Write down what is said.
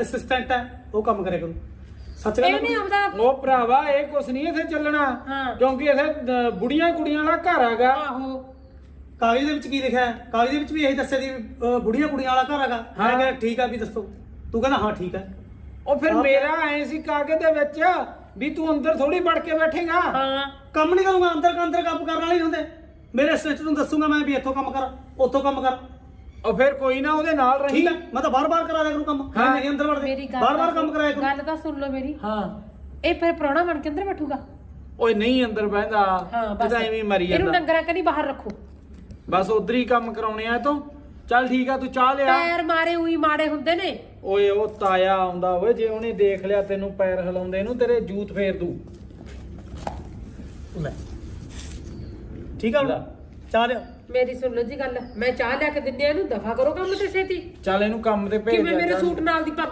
Assistant ਹੈ ਉਹ ਕੰਮ ਕਰਿਆ ਕਰੂ। ਸੱਚ ਗੱਲ ਇਹਨੇ ਆਪਦਾ ਉਹ ਭਰਾਵਾ ਇਹ ਕੁਛ ਨਹੀਂ ਇੱਥੇ ਚੱਲਣਾ ਹਾਂ। ਕਿਉਂਕਿ ਇੱਥੇ ਬੁੜੀਆਂ ਕੁੜੀਆਂ ਵਾਲਾ ਘਰ ਹੈਗਾ। ਆਹੋ। ਕਾਗਜ਼ ਦੇ ਵਿੱਚ ਕੀ ਲਿਖਿਆ ਹੈ? ਕਾਗਜ਼ ਦੇ ਵਿੱਚ ਵੀ ਇਹੀ ਦੱਸਿਆ ਦੀ ਬੁੜੀਆਂ ਕੁੜੀਆਂ ਵਾਲਾ ਘਰ ਹੈਗਾ। ਮੈਂ ਹਾਂ। ਕਿਹਾ ਠੀਕ ਹੈ ਵੀ ਦੱਸੋ। ਤੂੰ ਕਹਿੰਦਾ ਹਾਂ ਠੀਕ ਹੈ ਉਹ ਫਿਰ ਹਾਂ। ਮੇਰਾ ਐ ਸੀ ਕਾਗਜ਼ ਦੇ ਵਿੱਚ ਵੀ ਤੂੰ ਅੰਦਰ ਥੋੜੀ ਵੜ ਕੇ ਬੈਠੇਗਾ। ਹਾਂ। ਕੰਮ ਨਹੀਂ ਕਰੂੰਗਾ ਅੰਦਰ ਅੰਦਰ ਕੰਮ ਕਰਨ ਵਾਲੇ ਹੀ ਹੁੰਦੇ। ਮੇਰੇ ਅਸਿਸਟੈਂਟ ਨੂੰ ਦੱਸੂਗਾ ਮੈਂ ਵੀ ਇੱਥੋਂ ਕੰਮ ਕਰ ਉੱਥੋਂ ਕੰਮ ਕਰ। ਉਹ ਫਿਰ ਕੋਈ ਨਾ ਉਹਦੇ ਨਾਲ ਰਹੀ ਠੀਕ ਹੈ ਮੈਂ ਤਾਂ ਬਾਰ-ਬਾਰ ਕਰਾ ਦਿਆ ਕਰੂ ਕੰਮ। ਮੈਂ ਹਾਂ। ਨਹੀਂ ਅੰਦਰ ਮੇਰੀ ਗੱਲ ਬਾਰ-ਬਾਰ ਤਾਂ ਕੰਮ ਕਰਾਇਆ ਕਰੂ। ਗੱਲ ਤਾਂ ਸੁਣ ਲਓ ਮੇਰੀ। ਹਾਂ। ਇਹ ਫਿਰ ਪ੍ਰਾਹੁਣਾ ਬਣ ਕੇ ਅੰਦਰ ਬੈਠੂਗਾ? ਓਏ ਨਹੀਂ ਅੰਦਰ ਬਹਿੰਦਾ। ਹਾਂ ਬਸ। ਐਵੇਂ ਹੀ ਮਰੀ ਇਹਨੂੰ ਜਾਂਦਾ। ਡੰਗਰਾਂ ਕਨੀ ਬਾਹਰ ਰੱਖੋ। ਬਸ ਉਧਰ ਹੀ ਕੰਮ ਕਰਾਉਣੇ ਆ ਤੂੰ। ਚੱਲ ਠੀਕ ਆ ਤੂੰ ਚਾਹ ਲਿਆ। ਪੈਰ ਮਾਰੇ ਉਹੀ ਮਾੜੇ ਹੁੰਦੇ ਨੇ। ਓਏ ਉਹ ਤਾਇਆ ਆਉਂਦਾ ਓਏ ਜੇ ਉਹਨੇ ਦੇਖ ਲਿਆ ਤੈਨੂੰ ਪੈਰ ਹਿਲਾਉਂਦੇ ਨੂੰ ਤੇਰੇ ਜੂਤ ਫੇਰ ਦੂ। ਲੈ। ਠੀਕ ਆ ਹੁਣ? ਲੈ। ਚਾਹ ਲਿਆ ਮੇਰੀ ਸੁਣ ਲਓ ਜੀ ਗੱਲ ਮੈਂ ਚਾਹ ਲਿਆ ਕੇ ਦਿੰਦੀ ਆ ਇਹਨੂੰ ਦਫਾ ਕਰੋ ਕੰਮ ਤੇ ਛੇਤੀ ਚੱਲ ਇਹਨੂੰ ਕੰਮ ਤੇ ਭੇਜ ਕਿਵੇਂ ਦਿਆ ਮੇਰੇ ਚੱਲ। ਸੂਟ ਨਾਲ ਦੀ ਪੱਗ